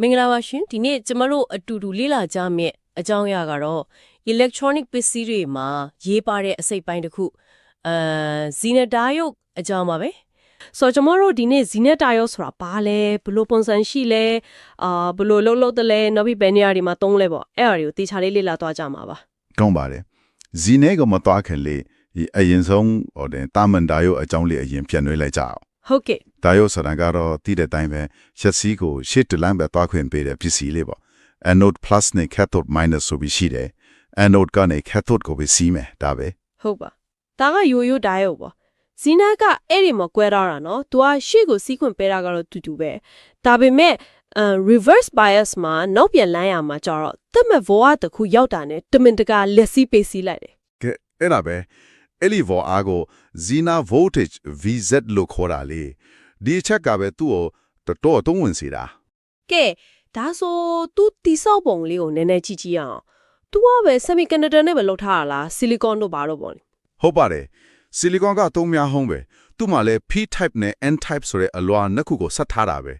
မင်္ဂလာပါရှင်ဒီနေ့ကျမတို့အတူတူလေ့လာကြမယ့်အကြောင်းအရာကတော့ electronic ပစ္စည်းတွေမှာရေးပါတဲ့အစိတ်ပိုင်းတစ်ခုအဲဇီနတာယုတ်အကြောင်းပါပဲဆိုတော့ကျမတို့ဒီနေ့ဇီနတာယုတ်ဆိုတာဘာလဲဘယ်လိုပုံစံရှိလဲအာဘယ်လိုလုံးလုံးတလဲနောက်ပြီးဘယ်နေရာတွေမှာသုံးလဲပေါ့အဲ့အရာတွေကိုတေချာလေးလေ့လာသွားကြမှာပါကောင်းပါတယ်ဇီနေကမတွားခင်လေဒီအရင်ဆုံးဟိုတဲ့တာမန်ဒါယိုအကြောင်းလေးအရင်ပြန်နှွှဲလိုက်ကြအောင်ဟုတ်ကဲ့ ဒါယိုဆိုတာကတော့တည်တဲ့အတိုင်းပဲရက်စီးကိုရှစ်တလမ်းပဲတွားခွင့်ပေးတဲ့ပစ္စည်းလေးပေါ့ anode plus နဲ့ cathode minus ဆိုပြီးရှိတယ် anode ကနေ cathode ကိုပဲစီးမယ်ဒါပဲဟုတ်ပါဒါကရိုးရိုးဒိုင်ယုတ်ပေါ့ဇီနာကအဲ့ဒီမှာကွဲထားတာနော်သူကရှေ့ကိုစီးခွင့်ပေးတာကတော့တူတူပဲဒါပေမဲ့အဲ reverse bias မှာနောက်ပြန်လမ်းရမှာကြတော့တက်မဲ့ဘောကတစ်ခုရောက်တာနဲ့တမင်တကာလက်စီးပေးစီးလိုက်တယ်ကဲအဲ့ဒါပဲအဲ့ဒီ vol အားကို Zena voltage VZ လို့ခေါ်တာလေ ဒီအချက်ကပဲသူ့ကိုတော်တော်အသုံးဝင်စေတာကဲဒါဆို तू တိဆောက်ပုံလေးကိုနည်းနည်းကြည့်ကြည့်အောင် तू ကပဲ semiconductor နဲ့ပဲလုပ်ထားတာလား silicon တို့ဘာလို့ပေါ့လေဟုတ်ပါတယ်ဆီလီကွန်ကသုံးများဟုံးပဲသူ့မှာလည်း P type နဲ့ N type ဆိုတဲ့အလွာနှစ်ခုကိုဆက်ထားတာပဲ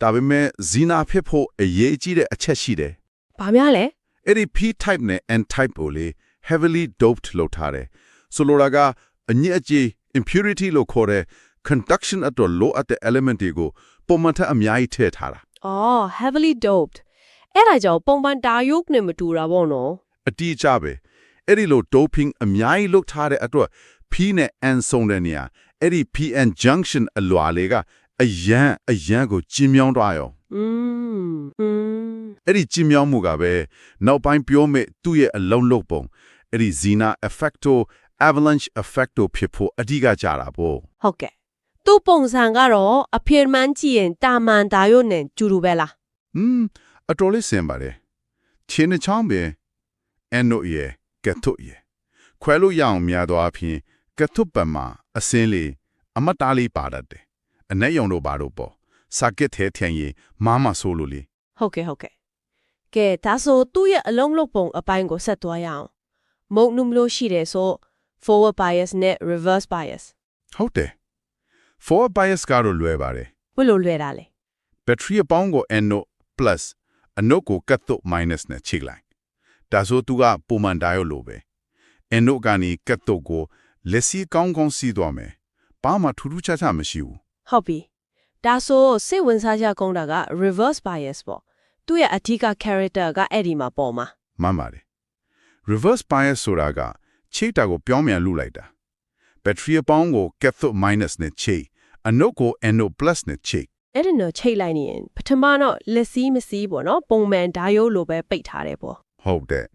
ဒါပေမဲ့ Zena ဖြစ်ဖို့အရေးကြီးတဲ့အချက်ရှိတယ်ဘာများလဲအဲ့ဒီ P type နဲ့ N type ကိုလေ heavily doped လုပ်ထားတယ်ဆိုလိုတာကအညစ်အကြေး impurity လို့ခေါ်တဲ့ conduction အတွက်လိုအပ်တဲ့ element တွေကိုပုံမှန်ထက်အများကြီးထည့်ထားတာ။အော် heavily doped အဲ့ဒါကြောင့်ပုံမှန်ဒါယုတ်နဲ့မတူတာပေါ့နော်။အတိအကျပဲ။အဲ့ဒီလို doping အများကြီးလုပ်ထားတဲ့အတွက် P နဲ့ N ဆုံးတဲ့နေရာအဲ့ဒီ PN junction အလွာလေးကအရန်အရန်ကိုကျင်းမြောင်းသွားရော။อืมအဲ့ဒီကျင်းမြောင်းမှုကပဲနောက်ပိုင်းပြောမယ့်သူ့ရဲ့အလုံးလုံးပုံအဲ့ဒီ Zena effecto avalanche effecto ဖြစ်ဖို့အဓိကကြတာပေါ့။ဟုတ်ကဲ့ သူ့ပုံစံကတော့အဖေမှန်းကြည့်ရင်တာမန်ဒါယုတ်နဲ့ကျူတူပဲလားဟွန်းအတော်လေးစင်ပါတယ်ချင်းနှချောင်းပဲအန်နိုရဲ့ကတ်ထုတ်ရဲ့ခွဲလို့ရအောင်များသောအားဖြင့်ကတ်ထုတ်ပံမှာအစင်းလေးအမတ်တားလေးပါတတ်တယ်အနက်ယုံတို့ပါတော့ပေါ့စာကစ်ထဲထင်ရင်မားမဆိုးလို့လေဟုတ်ကဲ့ဟုတ်ကဲ့ကဲဒါဆိုသူ့ရဲ့အလုံးလုံးပုံအပိုင်းကိုဆက်သွားရအောင်မုံနုမလို့ရှိတယ်ဆို forward bias နဲ့ reverse bias ဟုတ်တယ် forward bias ကတော့လွယ်ပါတယ်ဘယ်လိုလွယ်တာလဲဘက်ထရီအပေါင်းကို anode plus အနုတ်ကို cathode minus နဲ့ချိန်လိုက်ဒါဆိုသူကပုံမှန် diode လိုပဲ anode ကနေ cathode ကိုလက်စီကောင်းကောင်းစီးသွားမယ်ဘာမှထူးထူးခြားခြားမရှိဘူးဟုတ်ပြီဒါဆိုစိတ်ဝင်စားကြကောင်းတာက reverse bias ပေါ့သူ့ရဲ့အဓိက character ကအဲ့ဒီမှာပေါ်မှာမှန်ပါတယ် reverse bias ဆိုတာကချိတ်တာကိုပြောင်းပြန်လူလိုက်တာ ဘက်ထရီအပေါင်းကို cathode minus နဲ့ချိတ်အနုတ်ကို anode plus နဲ့ချိတ်အဲ့ဒီတော့ချိတ်လိုက်နေရင်ပထမတော့လက်စီးမစီးပေါ့နော်ပုံမှန်ဒါယုတ်လိုပဲပိတ်ထားတယ်ပေါ့ဟုတ်တယ်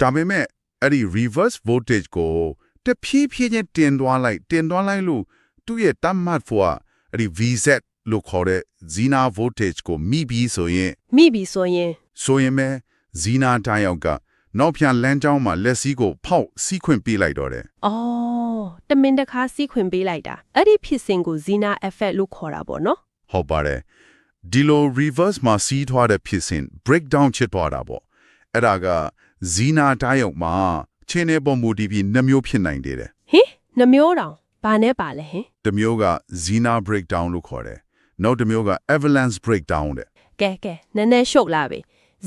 ဒါပေမဲ့အဲ့ဒီ reverse voltage ကိုတဖြည်းဖြည်းချင်းတင်သွားလိုက်တင်သွားလိုက်လို့သူ့ရဲ့တတ်မှတ်ဖို့ကအဲ့ဒီ VZ လို့ခေါ်တဲ့ Zena voltage ကိုမိပြီးဆိုရင်မိပြီဆိုရင်ဆိုရင်ပဲ Zena တိုင်းရောက်က နောက်ပြန်လမ်းကြောင်းမှာလက်စီးကိုဖောက်စီးခွင့်ပေးလိုက်တော့တယ်အော်တမင်တခါစီးခွင့်ပေးလိုက်တာအဲ့ဒီဖြစ်စဉ်ကို Zena effect လို့ခေါ်တာပေါ့နော်ဟုတ်ပါတယ်ဒီလို reverse မှာစီးထွားတဲ့ဖြစ်စဉ် breakdown ချစ်သွားတာပေါ့အဲ့ဒါက Zena တိုင်းရောက်မှာချင်းနေပုံမူတည်ပြီးနှမျိုးဖြစ်နိုင်တယ်တဲ့ဟင်နှမျိုးတောင်ဘာနဲ့ပါလဲဟင်တစ်မျိုးက Zena breakdown လို့ခေါ်တယ်နောက်တစ်မျိုးက avalanche breakdown တဲ့ကဲကဲနည်းနည်းရှုပ်လာပြီ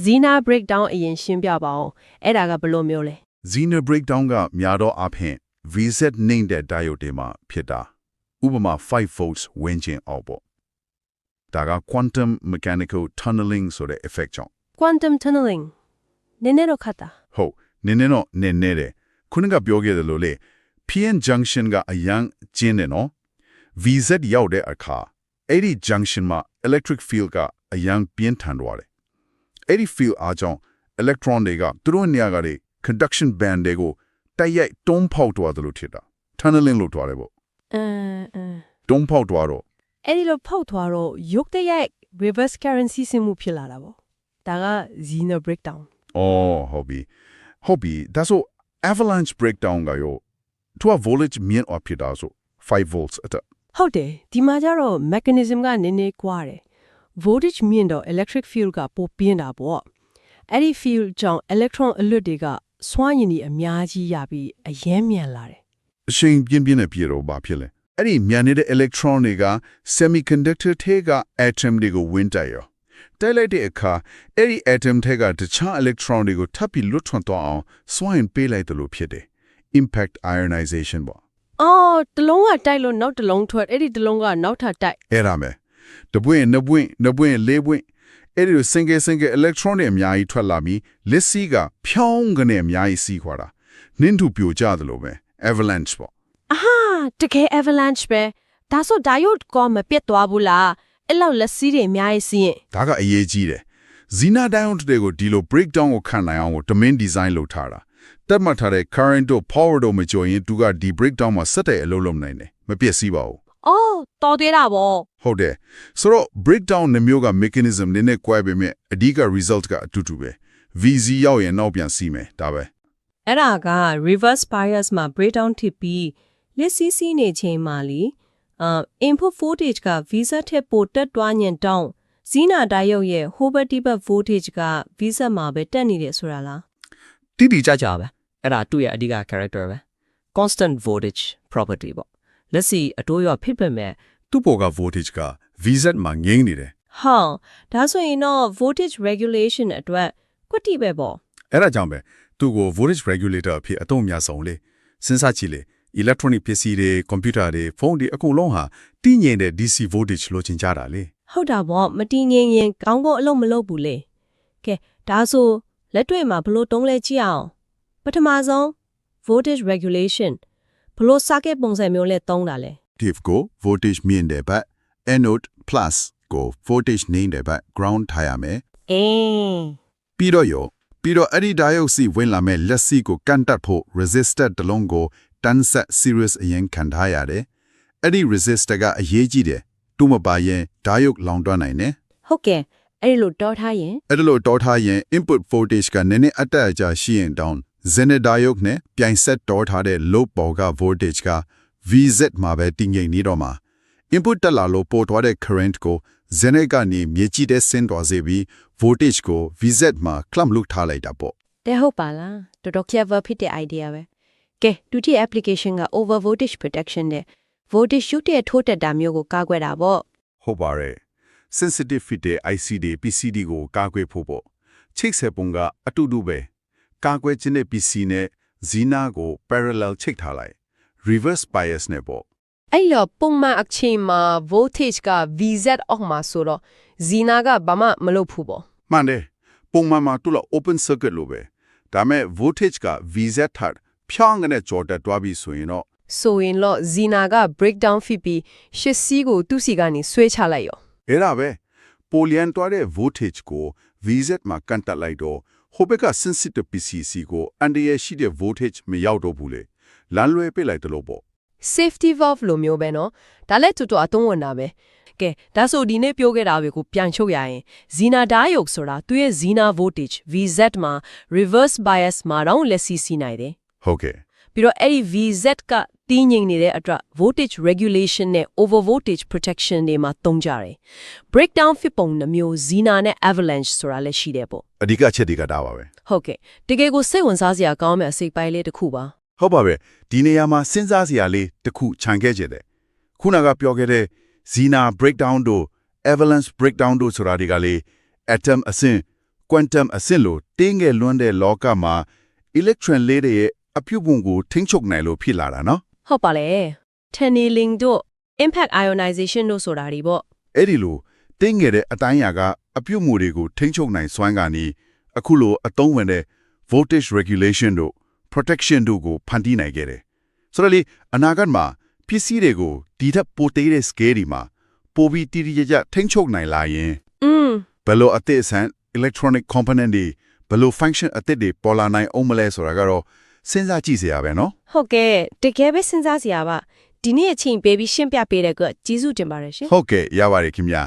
Zena breakdown အရင်ရှင်းပြပါအောင်အဲ့ဒါကဘယ်လိုမျိုးလဲ Zena breakdown ကများတော့အဖြစ် VZ နေတဲ့ diode တွေမှာဖြစ်တာဥပမာ5 volts ဝန်းကျင်အောက်ပေါ့ဒါက quantum mechanical tunneling ဆိုတဲ့ effect ကြောင့် quantum tunneling နည်းနည်းတော့ခတ်တာဟုတ်နည်းနည်းတော့နည်းနည်းတယ်ခုနကပြောခဲ့တယ်လို့လေ PN junction ကအရန်ကျင်းတယ်နော် VZ ရောက်တဲ့အခါအဲ့ဒီ junction မှာ electric field ကအရန်ပြင်းထန်သွားတယ် အဲ့ဒီ field အားကြောင့် electron တွေကသူတို့နေရာကတွေ conduction band တွေကိုတိုက်ရိုက်တွန်းဖောက်သွားတယ်လို့ထင်တာ tunneling လို့တွားတယ်ပေါ့အင်းအင်းတွန်းဖောက်သွားတော့အဲ့ဒီလိုဖောက်သွားတော့ရုတ်တရက် reverse currency စမှုဖြစ်လာတာပေါ့ဒါက Zena breakdown အော်ဟုတ်ပြီဟုတ်ပြီဒါဆို avalanche breakdown ကရောသူက voltage မြင့်အောင်ဖြစ်တာဆို5 volts အတက်ဟုတ်တယ်ဒီမှာကျတော့ mechanism ကနည်းနည်းကွာတယ် voltage မြင့်တော့ electric field ကပိုပြင်းတာပေါ့အဲ့ဒီ field ကြောင့် electron အလွတ်တွေကစွမ်းရည်ကြီးအများကြီးရပြီးအယမ်းမြန်လာတယ်အရှိန်ပြင်းပြင်းနဲ့ပြေတော့ဘာဖြစ်လဲအဲ့ဒီမြန်နေတဲ့ electron တွေက semiconductor ထဲက atom တွေကိုဝင်တိုက်ရောတိုက်လိုက်တဲ့အခါအဲ့ဒီ atom ထက်ကတခြား electron တွေကိုထပ်ပြီးလွတ်ထွန်သွားအောင်စွန့်ရင်ပေးလိုက်တယ်လို့ဖြစ်တယ် impact ionization ပေါ့အော်တစ်လုံးကတိုက်လို့နောက်တစ်လုံးထွက်အဲ့ဒီတစ်လုံးကနောက်ထပ်တိုက်အဲ့ဒါမယ် တပွင့်နှစ်ပွင့်နှစ်ပွင့်လေးပွင့်အဲ့ဒီလို single single electron တွေအများကြီးထွက်လာပြီးလက်စီကဖြောင်းကနေအများကြီးစီးခွာတာနင်းထူပြိုကျတယ်လို့ပဲ avalanche ပေါ့အဟာတကယ် avalanche ပဲဒါဆို diode ကမပြတ်သွားဘူးလားအဲ့လောက်လက်စီးတွေအများကြီးစီးရင်ဒါကအရေးကြီးတယ် Zena diode တွေကိုဒီလို breakdown ကိုခံနိုင်အောင်ကို domain design လုပ်ထားတာတက်မှတ်ထားတဲ့ current တို့ power တို့မကျော်ရင်သူကဒီ breakdown မှာစက်တဲ့အလုပ်လုပ်နိုင်တယ်မပြည့်စည်ပါဘူး အော်တော်သေးတာဗောဟုတ်တယ်ဆိုတော့ breakdown နှမျိုးက mechanism နည်းနည်းကွဲပေမဲ့အဓိက result ကအတူတူပဲ VZ ရောက်ရင်နောက်ပြန်စီးမယ်ဒါပဲအဲ့ဒါက reverse bias မှာ breakdown ဖြစ်ပြီးလက်စီးစီးနေချိန်မှာလीအာ input voltage က visa ထက်ပိုတက်တွားညင်တောင်းဇီနာတိုက်ရုပ်ရဲ့ hover tibet voltage က visa မှာပဲတက်နေတယ်ဆိုတာလားတိတိကျကျပဲအဲ့ဒါသူ့ရဲ့အဓိက character ပဲ constant voltage property ပေါ့ လက်စီအတိုးရဖြစ်ပေမဲ့သူ့ပေါ်က voltage က VZ မှာငိမ့်နေတယ်ဟောဒါဆိုရင်တော့ voltage regulation အတွက်ကွက်တိပဲပေါ့အဲ့ဒါကြောင့်ပဲသူ့ကို voltage regulator အဖြစ်အသုံးအများဆုံးလေစဉ်းစားကြည့်လေ electronic ပစ္စည်းတွေ computer တွေဖုန်းတွေအကုန်လုံးဟာတည်ငြိမ်တဲ့ DC voltage လိုချင်ကြတာလေဟုတ်တာပေါ့မတည်ငြိမ်ရင်ကောင်းကောင်းအလုပ်မလုပ်ဘူးလေကဲဒါဆိုလက်တွေ့မှာဘလို့တုံးလဲကြည့်အောင်ပထမဆုံး voltage regulation ဘလို့ circuit ပုံစံမျိုးလဲတုံးတာလဲ active ကို voltage မြင့်တဲ့ဘက် anode plus ကို voltage နှိမ့်တဲ့ဘက် ground ထားရမယ်အေးပြီးတော့ရောပြီးတော့အဲ့ဒီ diode စီဝင်လာမဲ့လက်စီကိုကန်တက်ဖို့ resistor တစ်လုံးကိုတန်းဆက် series အရင်ခံထားရတယ်အဲ့ဒီ resistor ကအရေးကြီးတယ်တူမပါရင် diode လောင်တွန်းနိုင်တယ်ဟုတ်ကဲ့အဲ့ဒီလိုတောထားရင်အဲ့ဒါလို့တော်ထားရင် input voltage ကနည်းနည်းအတက်အကျရှိရင်တော င်း Zener diode နဲ့ပြိုင်ဆက်တော်ထားတဲ့ load ပေါ်က voltage က VZ မှာပဲတည်ငြိမ်နေတော့မှာ input တက်လာလို့ပေါ်သွားတဲ့ current ကို Zener ကနေမြေကြီးတဲ့ဆင်းသွားစေပြီး voltage ကို VZ မှာ clamp လုပ်ထားလိုက်တာပေါ့တဲ့ဟုတ်ပါလားတော်တော် clever ဖြစ်တဲ့ idea ပဲကဲဒုတိယ application က over voltage protection နဲ့ voltage ရှုတဲ့ထိုးတက်တာမျိုးကိုကာကွယ်တာပေါ့ဟုတ်ပါရဲ့ sensitive ဖြစ်တဲ့ ICD PCD ကိုကာကွယ်ဖို့ပေါ့ချိတ်ဆက်ပုံကအတူတူပဲ ကာကွယ်ခြင်းတဲ့ PC နဲ့ Zena ကို parallel ချိတ်ထားလိုက် reverse bias နဲ့ပေါ့အဲ့တော့ပုံမှန်အချိန်မှာ voltage က VZ အောက်မှာဆိုတော့ Zena ကဘာမှမလုပ်ဘူးပေါ့မှန်တယ်ပုံမှန်မှာတူလာ open circuit လို့ပဲဒါမဲ့ voltage က VZ ထက်ဖြောင်းကနေကြော်တက်သွားပြီဆိုရင်တော့ဆိုရင်တော့ Zena က breakdown ဖြစ်ပြီးရှစ်စီးကိုသူ့စီကနေဆွဲချလိုက်ရောအဲ့ဒါပဲပိုလျန်တွားတဲ့ voltage ကို VZ မှာကန်တက်လိုက်တော့ ဟိုဘက်က sensitive PCC ကိုအန်ဒီရရှိတဲ့ voltage မရောက်တော့ဘူးလေလမ်းလွဲပေးလိုက်တယ်လို့ပေါ့ safety valve လိုမျိုးပဲเนาะဒါလည်းတူတူအသုံးဝင်တာပဲကဲဒါဆိုဒီနေ့ပြောခဲ့တာတွေကိုပြန်ချုပ်ရရင် Zena diode ဆိုတာသူ့ရဲ့ Zena voltage VZ မှာ reverse bias မှာတော့လက်စီစီနိုင်တယ် ဟုတ်ကဲ့ ပြီးတော့အဲ့ဒီ VZ က တင်းငိမ်နေတဲ့အတွက် voltage regulation နဲ့ over voltage protection တွေမှာသုံးကြတယ် breakdown ဖြစ်ပုံနှမျိုး Zena နဲ့ avalanche ဆိုတာလည်းရှိတယ်ပေါ့အဓိကချက်တွေကဒါပါပဲဟုတ်ကဲ့တကယ်ကိုစိတ်ဝင်စားစရာကောင်းမဲ့အစိပ်ပိုင်းလေးတစ်ခုပါဟုတ်ပါပဲဒီနေရာမှာစဉ်းစားစရာလေးတစ်ခုခြံခဲ့ကြတယ်ခုနကပြောခဲ့တဲ့ Zena breakdown တို့ avalanche breakdown တို့ဆိုတာတွေကလေ atom အဆင့် quantum အဆင့်လို့တင်းငယ်လွန်းတဲ့လောကမှာ electron လေးတွေရဲ့အပြုတ်ပုံကိုထိန်းချုပ်နိုင်လို့ဖြစ်လာတာနော် ဟုတ်ပါလေ tunneling တို့ impact ionization တို့ဆိုတာတွေပေါ့အဲ့ဒီလိုတင်းငယ်တဲ့အတိုင်းအရာကအပြုတ်မှုတွေကိုထိန်းချုပ်နိုင်စွမ်းကနေအခုလိုအသုံးဝင်တဲ့ voltage regulation တို့ protection တို့ကိုဖန်တီးနိုင်ခဲ့တယ်ဆိုတော့လေအနာဂတ်မှာပစ္စည်းတွေကိုဒီထက်ပိုသေးတဲ့ scale ဒီမှာပိုပြီးတိတိကျကျထိန်းချုပ်နိုင်လာရင်อืมဘယ်လိုအသစ်အဆန်း electronic component တွေဘယ်လို function အသစ်တွေပေါ်လာနိုင်အောင်မလဲဆိုတာကတော့ စဉ်းစားကြည့်စရာပဲနော်ဟုတ်ကဲ့တကယ်ပဲစဉ်းစားစရာပါဒီနေ့အချိန်ပေးပြီးရှင်းပြပေးတဲ့အတွက်ကျေးဇူးတင်ပါတယ်ရှင်ဟုတ်ကဲ့ရပါတယ်ခင်ဗျာ